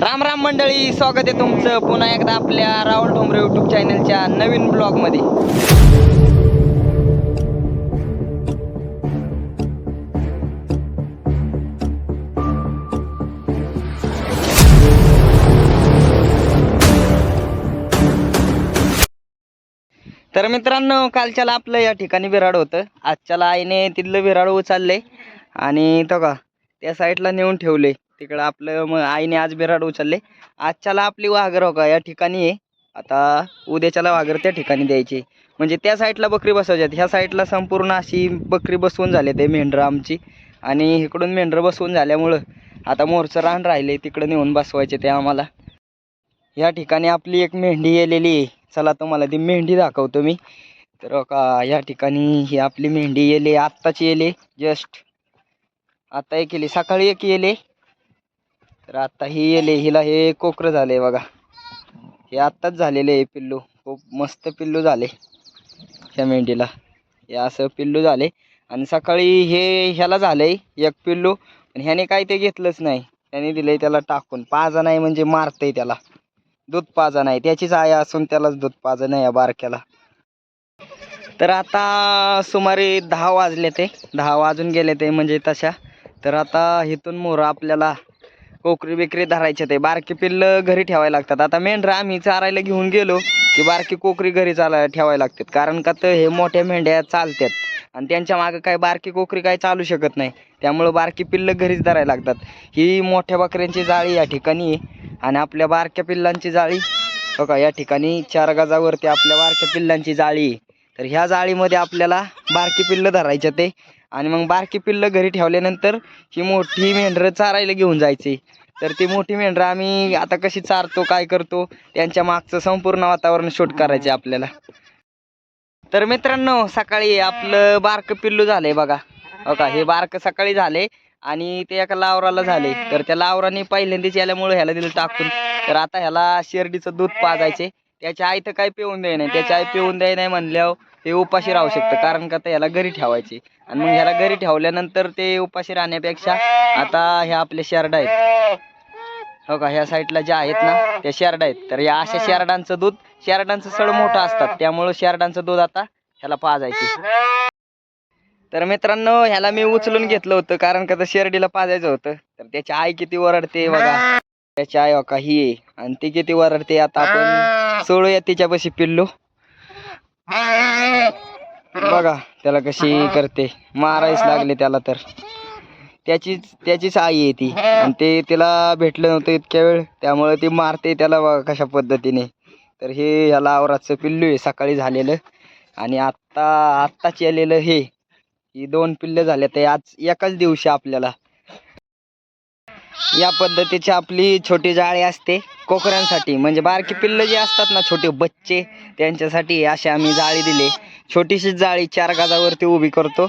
राम राम मंडळी स्वागत आहे तुमचं पुन्हा एकदा आपल्या राहुल ठोंबरे यूट्यूब चॅनलच्या नवीन ब्लॉगमध्ये तर मित्रांनो कालच्याला आपलं या ठिकाणी विराड होतं. आजच्याला आईने तिथलं विराड उचलले आणि तो का त्या साईडला नेऊन ठेवले तिकडं आपलं मग आईने आज बिराड उचलले. आजच्याला आपली वाघर हो का या ठिकाणी आहे. आता उद्याच्याला वाघर त्या ठिकाणी द्यायची. म्हणजे त्या साईडला बकरी बसवायच्यात ह्या साईडला संपूर्ण अशी बकरी बसवून झाले ते मेंढरं आमची. आणि इकडून मेंढरं बसवून झाल्यामुळं आता मोरचं रान राहिले. तिकडं नेऊन बसवायचे ते आम्हाला. या ठिकाणी आपली एक मेंढी येलेली आहे. चला तुम्हाला ती मेंढी दाखवतो मी. तर का या ठिकाणी ही आपली मेंढी येले. आत्ताची येले. जस्ट. आता एक येले. सकाळी एक येले. तर आता ही येले हिला हे कोकरं झाले बघा. हे आत्ताच झालेले आहे पिल्लू. खूप मस्त पिल्लू झाले ह्या मेंढीला. हे असं पिल्लू झाले. आणि सकाळी हे ह्याला झालंय एक पिल्लू. आणि ह्याने काय ते घेतलंच नाही. त्याने दिलंय त्याला टाकून. पाजा नाही म्हणजे मारतंय त्याला. दूध पाजा नाही. त्याचीच आई असून त्यालाच दूध पाजा नाही या बारक्याला. तर आता सुमारे दहा वाजले ते. दहा वाजून गेले ते म्हणजे तशा. तर आता इथून मोरं आपल्याला कोकरी बिकरी धरायचे ते. बारकी पिल्लं घरी ठेवायला लागतात. आता मेंढरा आम्ही चारायला घेऊन गेलो की बारकी कोकरी घरी चाला ठेवायला लागतात. कारण का तर हे मोठ्या मेंढ्या चालतात आणि त्यांच्या मागं काय बारकी कोकरी काय चालू शकत नाही. त्यामुळं बारकी पिल्लं घरीच धरायला लागतात. ही मोठ्या बकऱ्यांची जाळी या ठिकाणी आहे. आणि आपल्या बारक्या पिल्लांची जाळी बघा या ठिकाणी चार गजावरती आपल्या बारक्या पिल्लांची जाळी आहे. तर ह्या जाळीमध्ये आपल्याला बारकी पिल्लं धरायचे ते. आणि मग बारकी पिल्लं घरी ठेवल्यानंतर ही मोठी मेंढरं चारायला घेऊन जायची. तर ती मोठी मेंढरं आम्ही आता कशी चारतो काय करतो त्यांच्या मागचं संपूर्ण वातावरण शूट करायचे आपल्याला. तर मित्रांनो सकाळी आपलं बारकं पिल्लू झालंय बघा. हो का हे बारकं सकाळी झाले आणि ते एका लावराला झाले. तर त्या लावराने पहिल्यांदाच याल्यामुळे ह्याला दिलं टाकून. तर आता ह्याला शेरडीचं दूध पाजायचे. त्याच्या आई तर काही पिऊन द्याय नाही. त्याच्या आई पिऊन द्याय नाही म्हणल्यावर ते उपाशी राहू शकतं. कारण का तर ह्याला घरी ठेवायचे. आणि मग ह्याला घरी ठेवल्यानंतर ते उपाशी राहण्यापेक्षा आता ह्या आपल्या शेरडा आहेत. हो का? ह्या साईडला ज्या आहेत ना त्या शेरडा आहेत. तर या अशा शेरडांचं दूध शेरडांचं सड मोठं असतात. त्यामुळं शेरडांचं दूध आता ह्याला पाजायचे. तर मित्रांनो ह्याला मी उचलून घेतलं होतं. कारण का तर शेरडीला पाजायचं होतं. तर त्याची आई किती वरडते बघा. त्याची आई हो ओका ही आहे. आणि ती किती वरडते आता आपण सोडूया तिच्यापाशी पिल्लू. बघा त्याला कशी करते. मारायच लागले त्याला तर. त्याचीच त्याचीच आई आहे ती. आणि ते तिला भेटलं नव्हतं इतक्या वेळ. त्यामुळे ती मारते त्याला बघा कशा पद्धतीने. तर हे ह्याला आवराचं पिल्लू आहे सकाळी झालेलं. आणि आत्ता आत्ताच आलेलं हे. ही दोन पिल्लं झाले ते आज एकाच दिवशी आपल्याला. या पद्धतीची आपली छोटी जाळी असते कोकरांसाठी. म्हणजे बारकी पिल्लं जे असतात ना छोटे बच्चे त्यांच्यासाठी अशी आम्ही जाळी दिली. छोटीशी जाळी चार गाजावरती उभी करतो.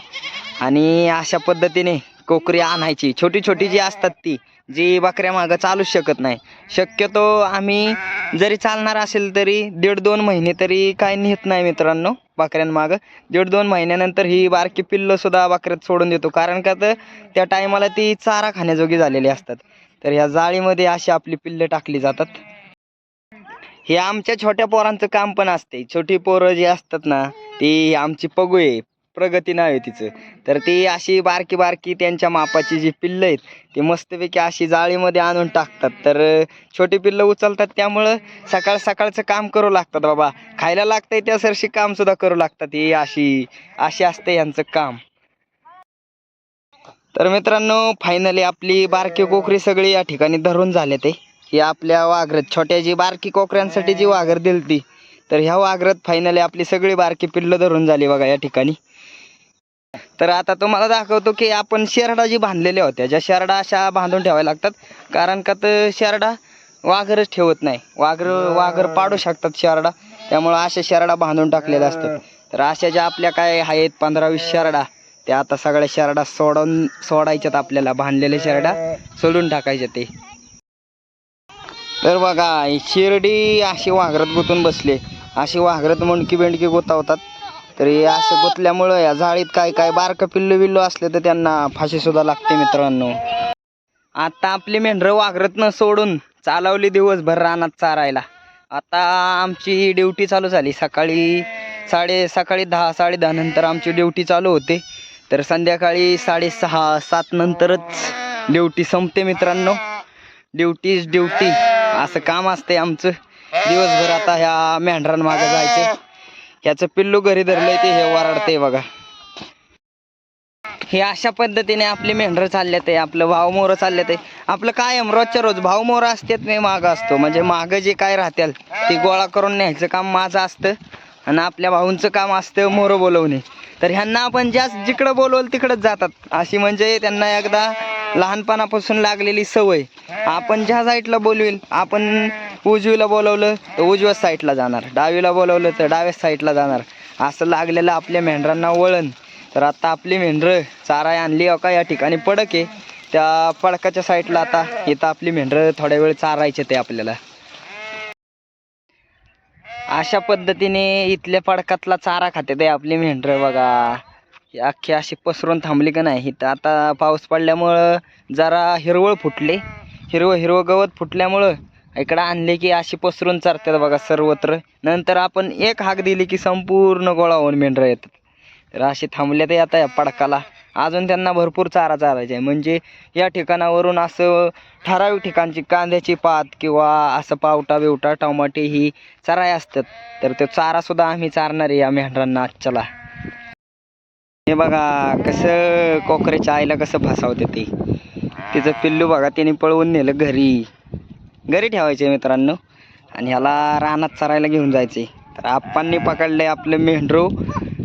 आणि अशा पद्धतीने कोकरी आणायची. छोटी छोटी जी असतात ती जी बकऱ्या मागं चालूच शकत नाही. शक्यतो आम्ही जरी चालणार असेल तरी दीड दोन महिने तरी काय नेत नाही मित्रांनो. बकऱ्यांमागं. दीड दोन महिन्यानंतर ही बारकी पिल्लं सुद्धा बकऱ्यात सोडून देतो. कारण का तर त्या टायमाला ती चारा खाण्याजोगी झालेली असतात. तर ह्या जाळीमध्ये अशी आपली पिल्लं टाकली जातात. हे आमच्या छोट्या पोरांचं काम पण असते छोटी पोरं जी असतात ना ती आमची पगू आहे प्रगती नाव आहे तिचं. तर ती अशी बारकी बारकी त्यांच्या मापाची जी पिल्लं आहेत ती मस्तपैकी अशी जाळीमध्ये आणून टाकतात. तर छोटी पिल्लं उचलतात त्यामुळं सकाळ सकाळचं काम करू लागतात बाबा. खायला लागतंय त्या सरशी काम सुद्धा करू लागतात. ही अशी अशी असते यांचं काम. तर मित्रांनो फायनली आपली बारकी कोकरी सगळी या ठिकाणी धरून झाले ते. ही आपल्या वाघरत छोट्या जी बारकी कोकऱ्यांसाठी जी वाघर दिलती तर ह्या वाघरत फायनली आपली सगळी बारकी पिल्लं धरून झाली बघा या ठिकाणी. तर आता तुम्हाला दाखवतो की आपण शेरडा जी बांधलेल्या होत्या ज्या शेरडा अशा बांधून ठेवायला लागतात. कारण का तर शेरडा वाघरच ठेवत नाही. वाघर वाघर पाडू शकतात शेरडा. त्यामुळं अशा शेरडा बांधून टाकलेल्या असतात. तर अशा ज्या आपल्या काय आहेत पंधरा वीस शेरडा त्या आता सगळ्या शेरडा सोडून सोडायच्यात आपल्याला. बांधलेले शेरडा सोडून टाकायचे ते. तर बघा शिर्डी अशी वाघरत गुतून बसले. अशी वाघरत मुंडकी बेंडकी गुतावतात. तर हे असं गुतल्यामुळं या जाळीत काय काय बारकं पिल्लू बिल्लू असले तर त्यांना फाशी सुद्धा लागते मित्रांनो. आता आपली मेंढरं न सोडून चालवली दिवसभर रानात चारायला. आता आमची ड्युटी चालू झाली. सकाळी साडे सकाळी दहा साडे दहा नंतर आमची ड्युटी चालू होते. तर संध्याकाळी साडेसहा सात नंतरच ड्युटी संपते मित्रांनो. ड्युटीज ड्युटी असं काम असते आमचं. दिवसभर आता ह्या मेंढरांमागं जायचे. ह्याचं पिल्लू घरी धरलंय ते हे वराडते बघा. हे अशा पद्धतीने आपली मेंढर चालल्यात आहे आपलं भावमोरं चालल्यात आहे. आपलं कायम रोजच्या रोज भावमोरं असतात मी मागं असतो. म्हणजे मागं जे काय राहत्याल ते गोळा करून न्यायचं काम माझं असतं आणि आपल्या भाऊंचं काम असतं मोरं बोलवणे. तर ह्यांना आपण जास्त जिकडं बोलवलं तिकडंच जातात. अशी म्हणजे त्यांना एकदा लहानपणापासून लागलेली सवय. आपण ज्या साईडला बोलवेल आपण उजवीला बोलवलं तर उजव्या साईडला जाणार. डावीला बोलवलं तर डाव्या साईडला जाणार. असं लागलेलं आपल्या मेंढरांना वळण. तर आता आपली मेंढरं चाराय आणली का या ठिकाणी? पडक आहे. त्या पडकाच्या साईडला आता इथं आपली मेंढरं थोड्या वेळ चारायचे ते आपल्याला. अशा पद्धतीने इथल्या पडकातला चारा खाते ते आपली मेंढरं बघा. अख्खी अशी पसरून थांबली का नाही? तर आता पाऊस पडल्यामुळं जरा हिरवळ फुटले. हिरवं हिरवं गवत फुटल्यामुळं इकडं आणले की अशी पसरून चारतात बघा सर्वत्र. नंतर आपण एक हाक दिली की संपूर्ण गोळा होऊन मेंढरं येतात. तर असे थांबले ते आता या पडकाला अजून त्यांना भरपूर चारा चारायचा आहे. म्हणजे या ठिकाणावरून असं ठराविक ठिकाणची कांद्याची पात किंवा असं पावटा बिवटा टमाटे ही चराय असतात. तर तो चारासुद्धा आम्ही चारणार आहे या मेंढरांना आजच्याला. हे बघा कसं कोकरेच्या आईला कसं फसावते ते. तिचं पिल्लू बघा त्याने पळवून नेलं घरी. घरी ठेवायचे मित्रांनो. आणि ह्याला रानात चरायला घेऊन जायचे. तर आप्पांनी पकडले आपलं मेंढरू.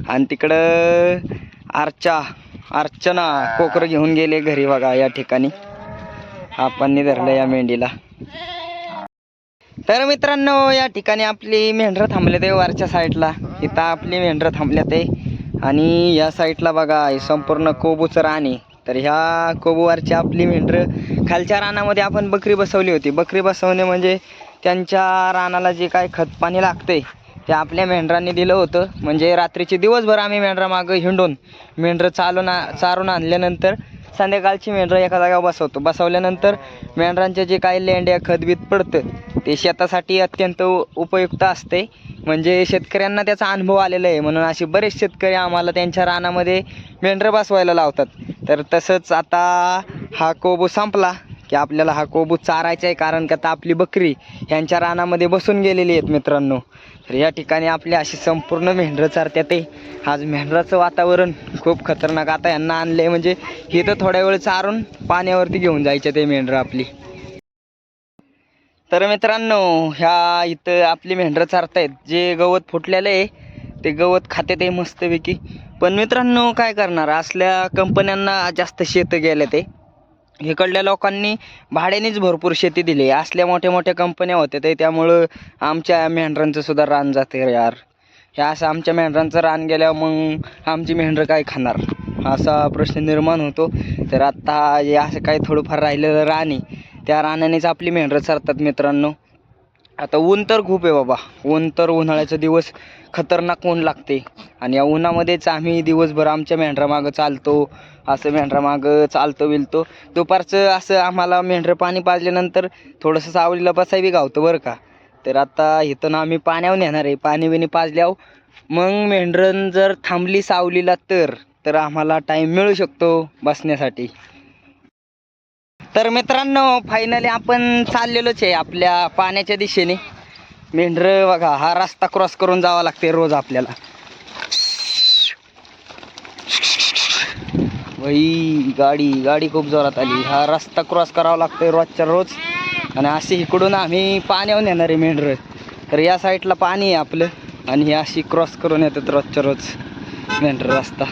आणि तिकडं अर्चा अर्चना कोकरं घेऊन गेले घरी बघा या ठिकाणी. आप्पांनी धरलं या मेंढीला. तर मित्रांनो या ठिकाणी आपली मेंढरं थांबले ते वरच्या साईडला इथं आपली मेंढरं थांबल्या ते. आणि या साईडला बघा हे संपूर्ण कोबूचं रान आहे तर ह्या कोबूवरची आपली मेंढरं खालच्या रानामध्ये आपण बकरी बसवली होती. बकरी बसवणे म्हणजे त्यांच्या रानाला जे काय खत पाणी लागते ते आपल्या मेंढरांनी दिलं होतं. म्हणजे रात्रीचे दिवसभर आम्ही मेंढरा मागं हिंडून मेंढरं चालून चारून आणल्यानंतर संध्याकाळची मेंढरं एका जागा बसवतो. बसवल्यानंतर मेंढरांचे जे काही लेंड्या खतबीत पडतं ते शेतासाठी अत्यंत उपयुक्त असते. म्हणजे शेतकऱ्यांना त्याचा अनुभव आलेला आहे. म्हणून असे बरेच शेतकरी आम्हाला त्यांच्या रानामध्ये मेंढरं बसवायला लावतात. तर तसंच आता हा कोबू संपला की आपल्याला हा कोबू चारायचा आहे. कारण का आता आपली बकरी ह्यांच्या रानामध्ये बसून गेलेली आहेत मित्रांनो. तर या ठिकाणी आपली अशी संपूर्ण मेंढरं चारत्यात आहे. आज मेंढराचं वातावरण खूप खतरनाक. आता यांना आहे म्हणजे हे तर थोड्या वेळ चारून पाण्यावरती घेऊन जायचे ते मेंढरं आपली. तर मित्रांनो ह्या इथं आपली मेंढरं चारतायत. जे गवत फुटलेलं आहे ते गवत खाते ते मस्तपैकी. पण मित्रांनो काय करणार? असल्या कंपन्यांना जास्त शेतं गेले ते इकडल्या लोकांनी भाड्यानेच भरपूर शेती दिली असल्या मोठ्या मोठ्या कंपन्या होत्या ते. त्यामुळं आमच्या मेंढरांचं सुद्धा रान जाते यार. हे असं आमच्या मेंढरांचं रान गेल्यावर मग आमची मेंढरं काय खाणार? असा प्रश्न निर्माण होतो. तर आत्ता हे असं काही थोडंफार राहिलेलं रान त्या रानानेच आपली मेंढरं सरतात मित्रांनो. आता ऊन तर खूप आहे बाबा. ऊन तर उन्हाळ्याचा दिवस खतरनाक ऊन लागते. आणि या उन्हामध्येच आम्ही दिवसभर आमच्या मेंढरामागं चालतो. असं मेंढरामागं चालतो बिलतो. दुपारचं असं आम्हाला मेंढरं पाणी पाजल्यानंतर थोडंसं सावलीला बसावी गावतं बरं का. तर आता इथून आम्ही पाण्यावर नेणार आहे. पाणी बिणी पाजल्यावर मग मेंढरं जर थांबली सावलीला तर तर आम्हाला टाईम मिळू शकतो बसण्यासाठी. तर मित्रांनो फायनली आपण चाललेलोच आहे आपल्या पाण्याच्या दिशेने. मेंढरं बघा हा रस्ता क्रॉस करून जावा लागते रोज आपल्याला. वही गाडी गाडी खूप जोरात आली. हा रस्ता क्रॉस करावा लागतोय रोजच्या रोज. आणि अशी इकडून आम्ही पाण्यावर येणार आहे मेंढरं. तर या साईडला पाणी आहे आपलं. आणि ही अशी क्रॉस करून येतात रोजच्या रोज मेंढरं रस्ता.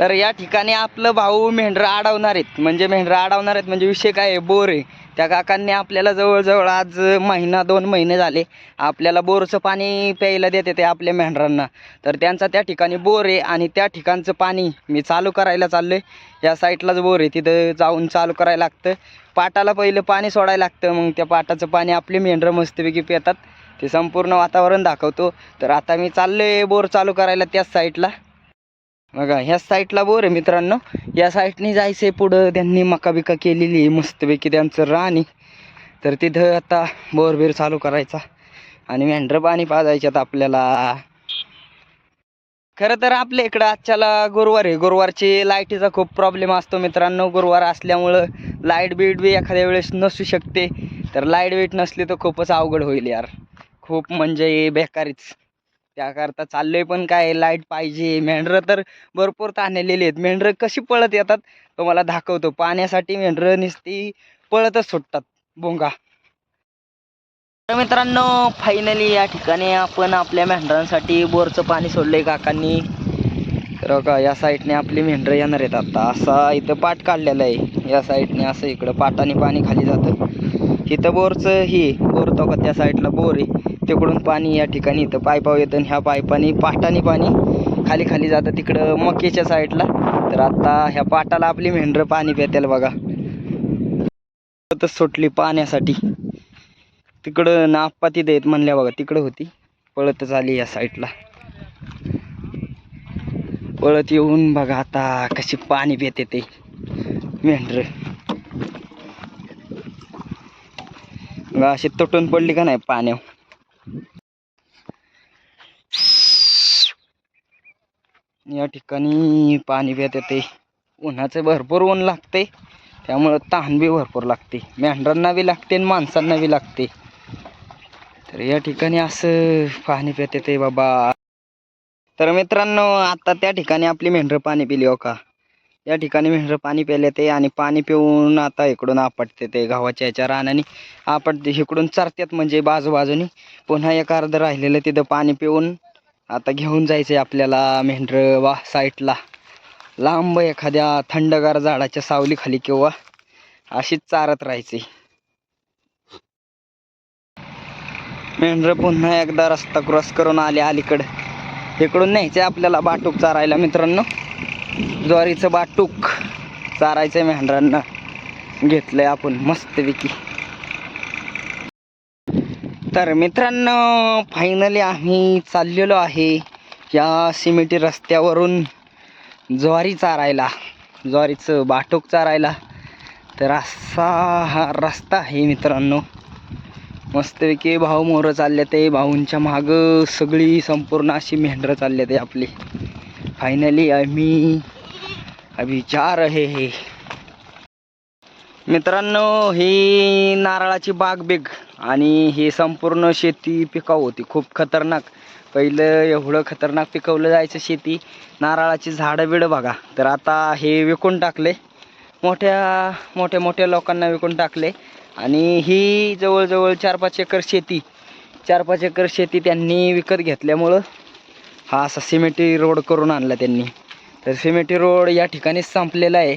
तर या ठिकाणी आपलं भाऊ मेंढरं अडवणार आहेत. म्हणजे मेंढरं अडवणार आहेत म्हणजे विषय काय आहे? बोर आहे. त्या काकांनी आपल्याला जवळजवळ आज महिना दोन महिने झाले. आपल्याला बोरचं पाणी प्यायला देते ते आपल्या मेंढरांना. तर त्यांचा त्या ठिकाणी बोर आहे आणि त्या ठिकाणचं पाणी मी चालू करायला चाललो आहे या साईडलाच बोर आहे. तिथं जाऊन चालू करायला लागतं. पाटाला पहिलं पाणी सोडायला लागतं. मग त्या पाटाचं पाणी आपले मेंढरं मस्तपैकी पितात. ते संपूर्ण वातावरण दाखवतो. तर आता मी चाललो आहे बोर चालू करायला त्याच साईडला बघा ह्या साईडला बोर आहे मित्रांनो. या साईडने जायचंय पुढं. त्यांनी मका बिका केलेली आहे. मस्तपैकी त्यांचं राणी. तर तिथं आता बोरबीर चालू करायचा. आणि मेंढरं पाणी पाजायच्यात आपल्याला. खरं तर आपल्या इकडं आजच्याला गुरुवार आहे. गुरुवारची लाईटीचा खूप प्रॉब्लेम असतो मित्रांनो. गुरुवार असल्यामुळं लाइट बीट बी एखाद्या वेळेस नसू शकते. तर लाइट बीट नसली तर खूपच अवघड होईल यार. खूप म्हणजे बेकारीच. त्याकरता चाललोय पण काय लाइट पाहिजे. मेंढरं तर भरपूर ताणलेली आहेत. मेंढरं कशी पळत येतात तुम्हाला दाखवतो. पाण्यासाठी मेंढरं नुसती पळतच सुटतात. भोंगा. तर मित्रांनो फायनली या ठिकाणी आपण आपल्या मेंढरांसाठी बोरचं पाणी सोडलंय काकांनी. तर का या साईडने आपली मेंढरं येणार आहेत आता. असा इथं पाट काढलेला आहे. या साईडने असं इकडं पाटाने पाणी खाली जातं. इथं बोरचं ही बोर तो का त्या साईडला बोर आहे. तिकडून पाणी या ठिकाणी इथं पायपाव येतं आणि ह्या पायपाने पाटाने पाणी खाली खाली जातं. तिकडं मकेच्या साईडला. तर आता ह्या पाटाला आपली मेंढरं पाणी पेतेल बघा. पळतच सुटली पाण्यासाठी. तिकडं नाप्पा तिथे येत म्हणल्या बघा तिकडं होती. पळतच आली या साईडला. पळत येऊन बघा आता कशी पाणी पेते ते मेंढर. अशी तुटून पडली का नाही पाण्यावर? या ठिकाणी पाणी पिते येते. उन्हाचं भरपूर ऊन लागते. त्यामुळं तहान बी भरपूर लागते. मेंढरांना बी लागते आणि माणसांना बी लागते. तर या ठिकाणी असं पाणी पिते येते बाबा. तर मित्रांनो आता त्या ठिकाणी आपली मेंढरं पाणी पिली हो का? या ठिकाणी मेंढरं पाणी प्यायले ते आणि पाणी पिऊन आता इकडून आपटते ते गावाच्या याच्या रानाने. आपटते इकडून चरत्यात म्हणजे बाजूबाजूनी. पुन्हा एक अर्ध राहिलेलं तिथं पाणी पिऊन आता घेऊन जायचं आहे आपल्याला मेंढरं वा साईटला. लांब एखाद्या थंडगार झाडाच्या सावलीखाली किंवा अशीच चारत राहायची. मेंढरं पुन्हा एकदा रस्ता क्रॉस करून आले अलीकडं. इकडून न्यायचं आपल्याला बाटूक चारायला मित्रांनो. ज्वारीचं बाटूक चारायचं मेंढरांना. घेतलंय आपण मस्तपैकी. तर मित्रांनो फायनली आम्ही चाललेलो आहे या सिमेंटी रस्त्यावरून ज्वारी चारायला ज्वारीचं बाटूक चारायला. तर असा हा रस्ता आहे मित्रांनो. मस्तपैकी भाऊ मोरं चालले ते भाऊंच्या मागं सगळी संपूर्ण अशी मेंढरं चालले ते आपली. फायनली आम्ही अभि जा रहे हे. मित्रांनो ही नारळाची बाग बेग आणि ही संपूर्ण शेती पिकाऊ होती. खूप खतरनाक. पहिलं एवढं खतरनाक पिकवलं जायचं शेती. नारळाची झाडं बिडं बघा. तर आता हे विकून टाकले. मोठ्या मोठ्या मोठ्या लोकांना विकून टाकले. आणि ही जवळजवळ चार पाच एकर शेती. चार पाच एकर शेती त्यांनी विकत घेतल्यामुळं हा असा सिमेटी रोड करून आणला त्यांनी. तर सिमेटी रोड या ठिकाणी संपलेला आहे.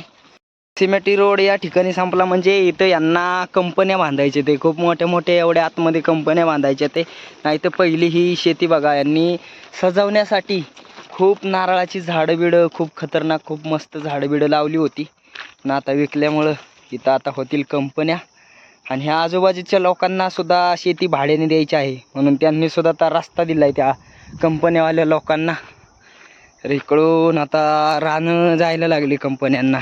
सिमेटी रोड या ठिकाणी संपला म्हणजे इथं यांना कंपन्या बांधायचे ते. खूप मोठ्या मोठ्या एवढ्या आतमध्ये कंपन्या बांधायच्या ते. नाही तर पहिली ही शेती बघा यांनी सजवण्यासाठी खूप नारळाची झाडं बिडं खूप खतरनाक खूप मस्त झाडं बिडं लावली होती. ना आता विकल्यामुळं इथं आता होतील कंपन्या. आणि ह्या आजूबाजूच्या लोकांना सुद्धा शेती भाड्याने द्यायची आहे. म्हणून त्यांनी सुद्धा आता रस्ता दिला आहे त्या कंपन्यावाल्या लोकांना. तर इकडून आता रानं जायला लागली कंपन्यांना.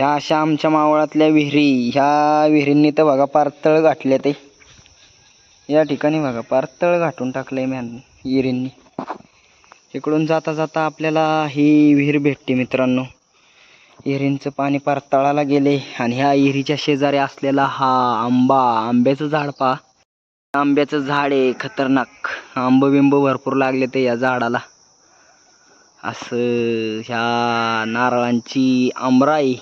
ह्या अशा आमच्या मावळातल्या विहिरी ह्या विहिरींनी तर बघा पार तळ गाठले ते. या ठिकाणी बघा पार तळ गाठून टाकलंय मॅन विहिरींनी. इकडून जाता जाता आपल्याला ही विहीर भेटते मित्रांनो. विहिरींचं पाणी पार तळाला गेले आणि ह्या विहिरीच्या शेजारी असलेला हा आंबा आंब्याचं झाड पहा. आंब्याचं झाड आहे खतरनाक. आंब बिंब भरपूर लागले ते या झाडाला. असं ह्या नारळांची आंबराई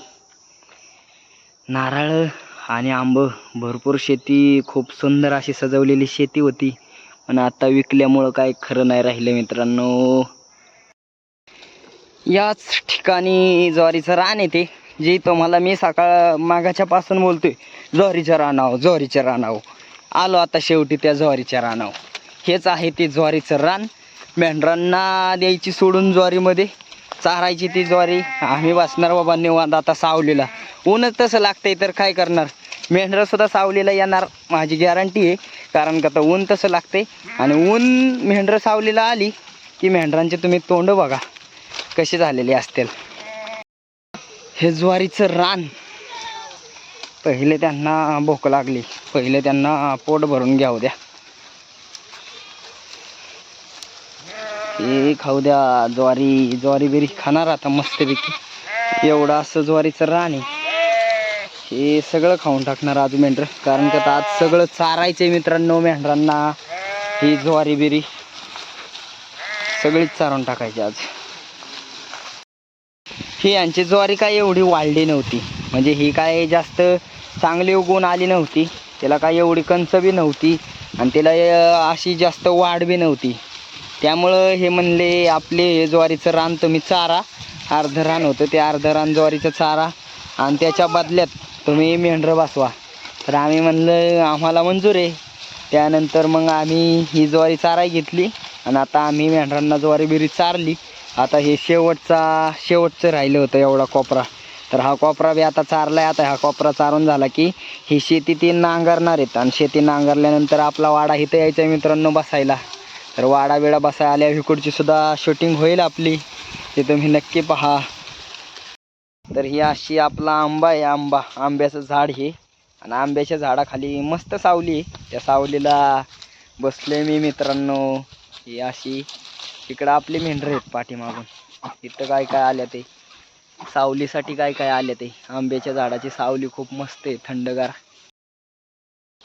नारळ आणि आंब भरपूर शेती खूप सुंदर अशी सजवलेली शेती होती. पण आता विकल्यामुळं काय खरं नाही राहिलं मित्रांनो. याच ठिकाणी ज्वारीचं रान येते जे तुम्हाला मी सकाळ मागाच्या पासून बोलतोय ज्वारीच्या रानाव ज्वारीच्या रानाव आलो आता शेवटी त्या ज्वारीच्या रानावर. हेच आहे ते ज्वारीचं रान. मेंढरांना द्यायची सोडून ज्वारीमध्ये. चारायची ती ज्वारी. आम्ही बसणार बाबा निवांत आता सावलीला. ऊनच तसं लागतंय तर काय करणार? मेंढरं सुद्धा सावलीला येणार. माझी गॅरंटी आहे. कारण का तर ऊन तसं लागते आणि ऊन मेंढरं सावलीला आली की मेंढरांचे तुम्ही तोंड बघा. कसे झालेले असतील. हे ज्वारीचं रान. पहिले त्यांना भूक लागली. पहिले त्यांना पोट भरून घ्याऊ द्या. हे खाऊ द्या ज्वारी ज्वारी बिरी खाणार आता मस्तपैकी. एवढं असं ज्वारीचं राणे. हे सगळं खाऊन टाकणार आज मेंढर. कारण की आता आज सगळं चारायचं आहे मित्रांनो मेंढरांना. ही ज्वारी बिरी. सगळीच चारून टाकायची आज. ही यांची ज्वारी काय एवढी वाढली नव्हती. म्हणजे ही काय जास्त चांगली उगवून आली नव्हती. त्याला काही एवढी कंच बी नव्हती आणि त्याला अशी जास्त वाढ बी नव्हती. त्यामुळं हे म्हणले आपले हे ज्वारीचं रान तुम्ही चारा. अर्ध रान होतं ते अर्ध रान ज्वारीचं चारा. आणि त्याच्या बदल्यात तुम्ही मेंढरं बसवा. तर आम्ही म्हणलं आम्हाला मंजूर आहे. त्यानंतर मग आम्ही ही ज्वारी चाराय घेतली. आणि आता आम्ही मेंढरांना ज्वारी बिरी चारली. आता हे शेवटचा शेवटचं राहिलं होतं एवढा कोपरा. तर हा कोपरा बी आता चारला आहे आता हा कोपरा चारून झाला की ही शेती ती नांगरणार आहेत. आणि शेती नांगरल्यानंतर आपला वाडा इथं यायचा आहे मित्रांनो बसायला. तर वाडा बिडा बसाय आल्या. इकडची सुद्धा शूटिंग होईल आपली. ते तुम्ही नक्की पहा. तर ही अशी आपला आंबा आहे. आंबा आंब्याचं झाड हे. आणि आंब्याच्या झाडाखाली मस्त सावली आहे. त्या सावलीला बसले मी मित्रांनो. ही अशी इकडं आपली मेंढरं आहेत पाठीमागून. इथं काय काय आल्या ते. सावलीसाठी काय काय आले ते? आंब्याच्या झाडाची सावली खूप मस्त आहे थंडगार.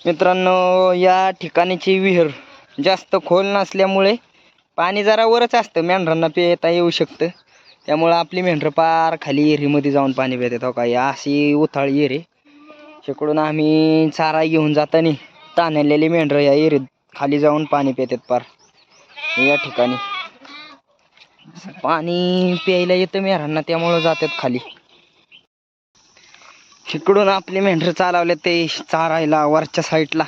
मित्रांनो या ठिकाणीची विहीर जास्त खोल नसल्यामुळे पाणी जरा वरच असतं. मेंढरांना पिता येऊ शकतं. त्यामुळं आपली मेंढरं पार खाली येरीमध्ये जाऊन पाणी पितात. हो येतो का या अशी उथाळ येर आहे तिकडून आम्ही चारा घेऊन जाताना ताणलेली मेंढरं या येरीत खाली जाऊन पाणी पितात पार. या ठिकाणी. पाणी प्यायला येतं मेहरांना त्यामुळं जातात खाली. तिकडून आपले मेंढरं चालवले ते चारायला वरच्या साईडला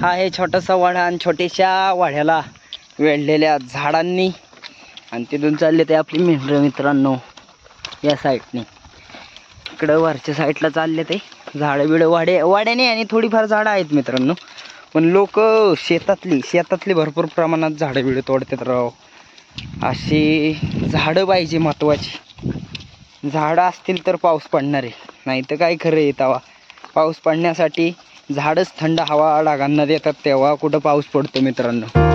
हा आहे छोटासा वाडा आणि छोट्याशा वाड्याला वेढलेल्या झाडांनी. आणि तिथून चालले ते आपली मेंढर मित्रांनो या साईडने इकडं वरच्या साईडला चालले ते झाडं बिडं वाडे वाड्याने आणि थोडीफार झाडं आहेत मित्रांनो. पण लोक शेतातली शेतातली भरपूर प्रमाणात झाडं बिडं तोडतात राव. अशी झाडं पाहिजे महत्त्वाची झाडं असतील तर पाऊस पडणार आहे. नाही तर काय खरं येतावा पाऊस पडण्यासाठी झाडच थंड हवा डागांना देतात तेव्हा कुठं पाऊस पडतो मित्रांनो.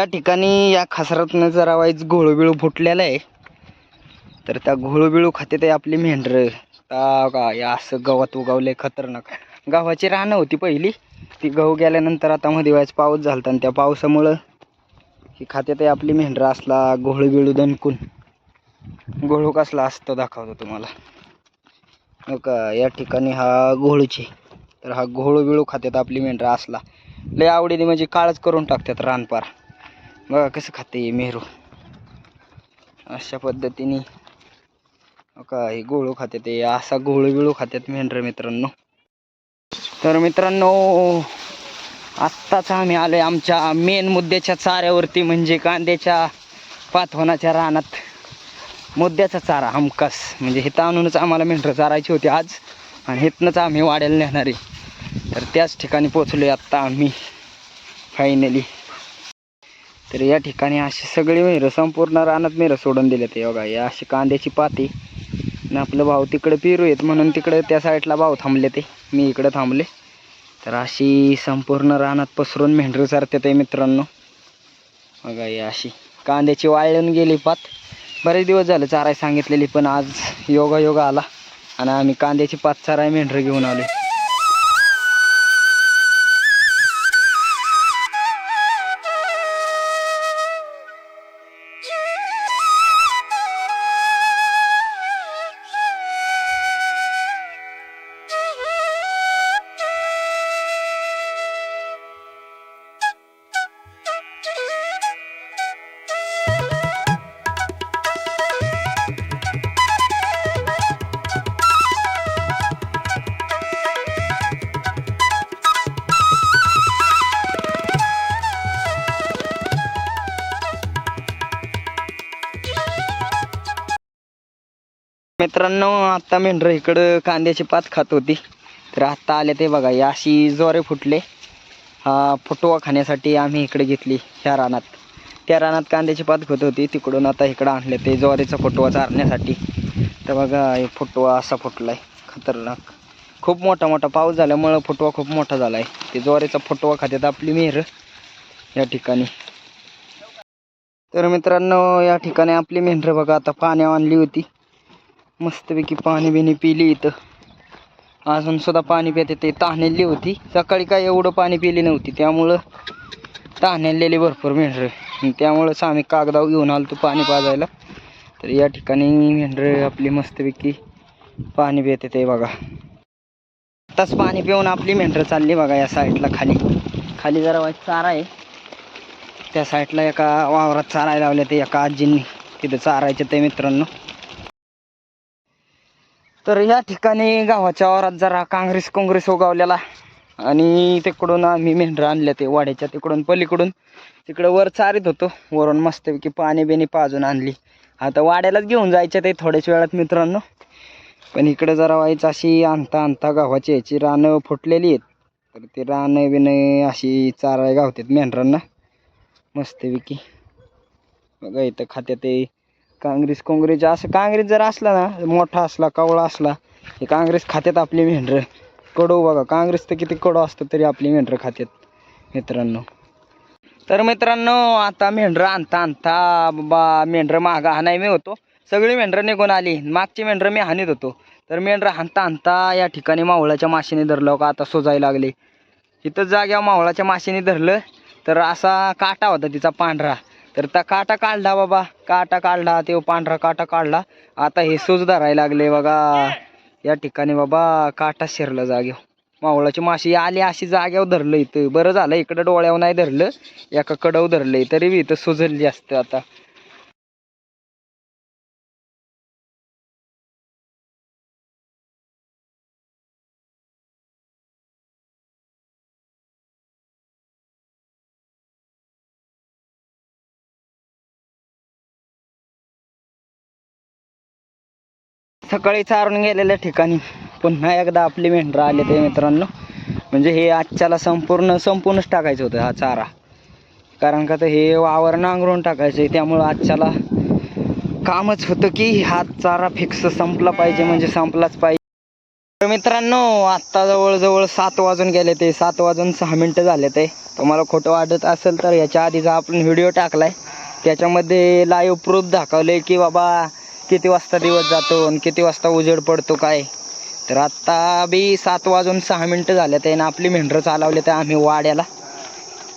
या ठिकाणी या खासरातनं जरा वाईज घोळूबिळू फुटलेला आहे. तर त्या घोळूबिळू खाते ते आपली मेंढरं. का या असं गवत उगवले खतरनाक. गव्हाची रानं होती पहिली. ती गहू गेल्यानंतर आता मध्ये वाईज पाऊस झाला आणि त्या पावसामुळं ही खाते ते आपली मेंढरं असला घोळूबिळू दणकून. घोळू कसला असतो दाखवतो तुम्हाला. हो का या ठिकाणी हा घोळूची. तर हा घोळू बिळू खात्यात आपली मेंढरं असला. लय आवडीने म्हणजे काळच करून टाकतात रानपार. बघा कसं खाते मेहरू. अशा पद्धतीने का हे गोळू खाते ते असा गोळू बिळू खात्यात मेंढर मित्रांनो. तर मित्रांनो आत्ताच आम्ही आलो आहे आमच्या मेन मुद्द्याच्या चाऱ्यावरती म्हणजे कांद्याच्या पाथवनाच्या रानात. मुद्द्याचा चारा हमकास म्हणजे हे आणूनच आम्हाला मेंढरं चारायची होती आज आणि इथनंच आम्ही वाड्याला नेणार आहे. तर त्याच ठिकाणी पोचलो आहे आत्ता आम्ही फायनली तर या ठिकाणी अशी सगळी मेरं संपूर्ण रानात मेरं सोडून दिल्यात ते बघा. या अशी कांद्याची पाती आणि आपलं भाऊ तिकडे पेरू आहेत म्हणून तिकडे त्या साईडला भाऊ थांबले ते. मी इकडे थांबले. तर अशी संपूर्ण रानात पसरून मेंढरं चारते ते मित्रांनो. बघा या अशी कांद्याची वाळून गेली पात. बरेच दिवस झाले चाराय सांगितलेली पण आज योगा योगा आला आणि आम्ही कांद्याची पात चाराय मेंढरं घेऊन आलो मित्रांनो आता मेंढरं इकडं कांद्याची पात खात होती. तर आत्ता आले ते बघा या अशी ज्वारे फुटले. हा फुटवा खाण्यासाठी आम्ही इकडे घेतली ह्या रानात. त्या रानात कांद्याची पात खात होती तिकडून आता इकडं आणले ते ज्वारीचा फुटवा चारण्यासाठी. तर बघा हे फुटवा असा फुटलाय खतरनाक. खूप मोठा मोठा पाऊस झाल्यामुळं फुटवा खूप मोठा झाला आहे ते ज्वारीचा फुटवा खात्यात आपली मेहर या ठिकाणी. तर मित्रांनो या ठिकाणी आपली मेंढरं बघा आता पाण्यावर आणली होती. मस्तपैकी पाणी बिणी पिली इथं. अजून सुद्धा पाणी पिते ते तहानेली होती. सकाळी काय एवढं पाणी पिली नव्हती. त्यामुळं तहानेलेली भरपूर मेंढरं. त्यामुळं त्यामुळंच आम्ही कागदाव घेऊन आलो पाणी पाजायला. तर या ठिकाणी मेंढरं आपली मस्तपैकी पाणी पिते ते बघा. आताच पाणी पिऊन आपली मेंढरं चालली बघा या साईडला खाली. खाली जरा वाईट चारा आहे. त्या साईडला एका वावरात चारायला लावले ते एका आजींनी. तिथं चारायचे ते मित्रांनो. तर या ठिकाणी गावाच्या आवारात जरा काँग्रेस काँग्रेस उगावलेला आणि तिकडून आम्ही मेंढरं आणल्या ते वाड्याच्या तिकडून पलीकडून. तिकडं वर चारीत होतो. वरून मस्तपैकी पाणी बिणी पाजून आणली. आता वाड्यालाच घेऊन जायचं ते थोड्याच वेळात मित्रांनो. पण इकडं जरा व्हायचं अशी आणता आणता गावाची याची रानं फुटलेली आहेत. तर ती रानं बिनं अशी चाराय गावतात मेंढरांना. मस्तपैकी. बघा इथं खात्यात ते काँग्रेस काँग्रेस असं काँग्रेस जर असला ना मोठा असला कवळा असला हे काँग्रेस खात्यात आपली मेंढरं. कडू बघा काँग्रेस तर किती कडू असतं तरी आपली मेंढरं खात्यात मित्रांनो. तर मित्रांनो आता मेंढरं आणता आणता बाबा मेंढरं मागं हाणाय मी होतो. सगळी मेंढरं निघून आली. मागची मेंढरं मी हानीत होतो. तर मेंढरं हाणता आणता या ठिकाणी मावळाच्या माशीने धरलं. का आता सोजायला लागले. इथं जाग्या मावळाच्या माशीने धरलं तर असा काटा होता तिचा पांढरा. तर त्या काटा काढला बाबा काटा काढला ते पांढरा काटा काढला. आता हे सूज धरायला लागले बघा. या ठिकाणी बाबा काटा शिरला जाग्यावर मावळाची माशी आली अशी जाग्यावर धरलं इथं. बरं झालं इकडं डोळ्यावर नाही धरलं एका कडव धरलं तरी बी इथं सुजली असतं आता. सकाळी चारून गेलेल्या ठिकाणी पुन्हा एकदा आपली मेंढरं आले ते मित्रांनो. म्हणजे हे आजच्याला संपूर्ण संपूर्णच टाकायचं होतं हा चारा. कारण का तर हे वावर नांगरून टाकायचं आहे त्यामुळं आजच्याला कामच होतं की हा चारा फिक्स संपला पाहिजे म्हणजे संपलाच पाहिजे. तर मित्रांनो आत्ता जवळजवळ सात वाजून गेले ते सात वाजून सहा मिनटं झाले ते. तुम्हाला खोटं वाटत असेल तर याच्या आधीचा आपण व्हिडिओ टाकलाय. त्याच्यामध्ये लाईव्ह प्रूफ दाखवले की बाबा किती वाजता दिवस जातो आणि किती वाजता उजेड पडतो काय? तर आत्ता बी सात वाजून सहा मिनटं झाल्या ते आपली मेंढरं चालवले तर आम्ही वाड्याला.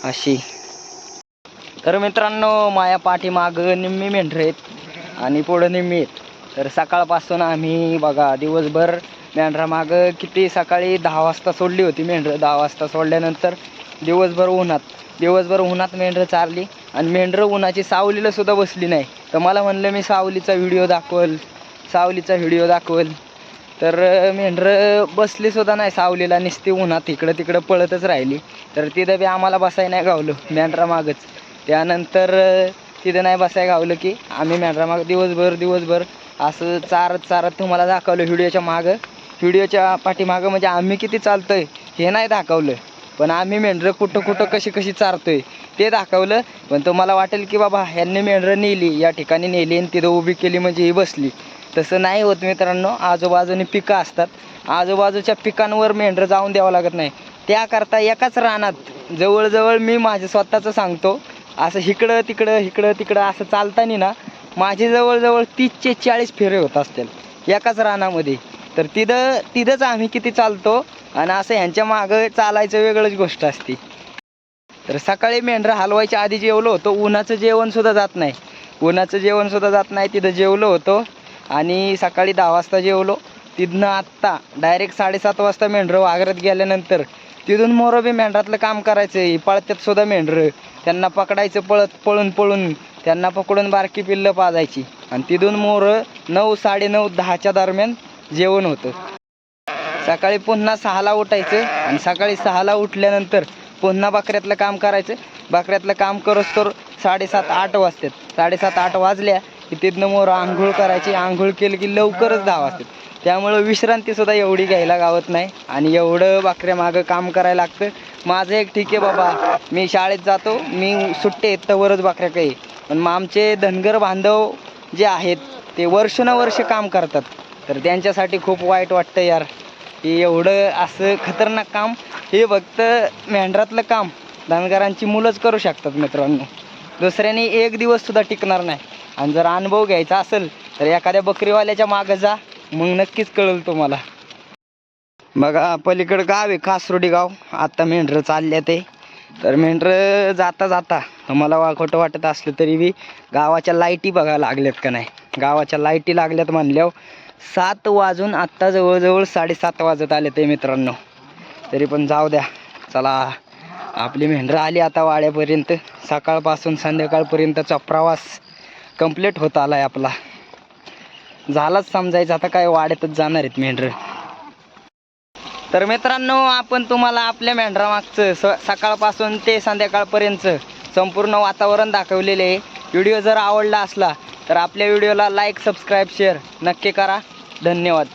अशी. तर मित्रांनो माया पाठीमागं निम्मी मेंढरं आहेत आणि पुढं निम्मी आहेत. तर सकाळपासून आम्ही बघा दिवसभर मेंढरामागं किती सकाळी दहा वाजता सोडली होती मेंढरं. दहा वाजता सोडल्यानंतर दिवसभर उन्हात दिवसभर उन्हात मेंढरं चारली. आणि मेंढरं उन्हाची सावलीला सुद्धा बसली नाही. तर मला म्हणलं मी सावलीचा व्हिडिओ दाखवल सावलीचा व्हिडिओ दाखवल. तर मेंढरं बसली सुद्धा नाही सावलीला नुसती उन्हात इकडं तिकडं पळतच राहिली. तर तिथं बी आम्हाला बसाय नाही गावलं मेंढरामागच त्यानंतर तिथं नाही बसाय गावलं की आम्ही मेंढरामागं दिवसभर दिवसभर असं चारत चारत तुम्हाला दाखवलं व्हिडिओच्या मागं. व्हिडिओच्या पाठीमागं म्हणजे आम्ही किती चालतोय हे नाही दाखवलं. पण आम्ही मेंढरं कुठं कुठं कशी कशी चारतोय ते दाखवलं. पण तुम्हाला वाटेल की बाबा ह्यांनी मेंढरं नेली या ठिकाणी नेली आणि तिथं उभी केली म्हणजे ही बसली. तसं नाही होत मित्रांनो आजूबाजूने पिकं असतात. आजूबाजूच्या पिकांवर मेंढरं जाऊन द्यावं लागत नाही. त्याकरता एकाच रानात जवळजवळ मी माझं स्वतःचं सांगतो असं इकडं तिकडं इकडं तिकडं असं चालताना ना माझे जवळजवळ तीसचे चाळीस फेरे होत असतील एकाच रानामध्ये. तर तिथं तिथंच आम्ही किती चालतो आणि असं ह्यांच्या मागं चालायचं वेगळंच गोष्ट असते. तर सकाळी मेंढरं हलवायच्या आधी जेवलो होतो. उन्हाचं जेवणसुद्धा जात नाही. उन्हाचं जेवणसुद्धा जात नाही. तिथं जेवलो होतो आणि सकाळी दहा वाजता जेवलो. तिथनं आत्ता डायरेक्ट साडेसात वाजता मेंढरं वागरत गेल्यानंतर तिथून मोरं बी मेंढरातलं काम करायचं पळत्यात सुद्धा मेंढरं. त्यांना पकडायचं पळत पळून पळून त्यांना पकडून बारकी पिल्लं पाजायची. आणि तिथून मोरं नऊ साडेनऊ दहाच्या दरम्यान जेवण होतं. सकाळी पुन्हा सहाला उठायचं आणि सकाळी सहाला उठल्यानंतर पुन्हा बकऱ्यातलं काम करायचं. बकऱ्यातलं काम करत तर साडेसात आठ वाजतात. साडेसात आठ वाजल्या की तिथनं मोर आंघोळ करायची. आंघोळ केलं की लवकरच दहा वाजतात. त्यामुळं विश्रांतीसुद्धा एवढी घ्यायला गावत नाही आणि एवढं बाकऱ्या मागं काम करायला लागतं. माझं एक ठीक आहे बाबा मी शाळेत जातो मी सुट्टे आहेत तवरच बाकऱ्या काही पण मग आमचे धनगर बांधव जे आहेत ते वर्षानुवर्ष काम करतात. तर त्यांच्यासाठी खूप वाईट वाटतं यार. की एवढं असं खतरनाक काम हे फक्त मेंढरातलं काम. धनगरांची मुलंच करू शकतात मित्रांनो. दुसऱ्याने एक दिवससुद्धा टिकणार नाही. आणि जर अनुभव घ्यायचा असेल तर एखाद्या बकरीवाल्याच्या मागं जा. मग नक्कीच कळेल तुम्हाला. बघा पलीकडं गाव आहे कासरोडी गाव. आत्ता मेंढरं चालले ते. तर मेंढरं जाता जाता तुम्हाला वा खोटं वाटत असलं तरी बी गावाच्या लाईटी बघा लागल्यात का नाही? गावाच्या लाईटी लागल्यात म्हणल्यावर सात वाजून आत्ता जवळजवळ साडेसात वाजत आले ते मित्रांनो. तरी पण जाऊ द्या. चला आपली मेंढरं आली आता वाड्यापर्यंत. सकाळपासून संध्याकाळपर्यंतचा प्रवास कंप्लीट होत आला आहे आपला. झालाच समजायचं. आता काय वाड्यातच जाणार आहेत मेंढरं. तर मित्रांनो आपण तुम्हाला आपल्या मेंढरामागचं स सकाळपासून ते संध्याकाळपर्यंतचं संपूर्ण वातावरण दाखवलेले आहे. व्हिडिओ जर आवडला असला तर आपल्या व्हिडिओला लाईक सबस्क्राईब शेअर नक्की करा. धन्यवाद.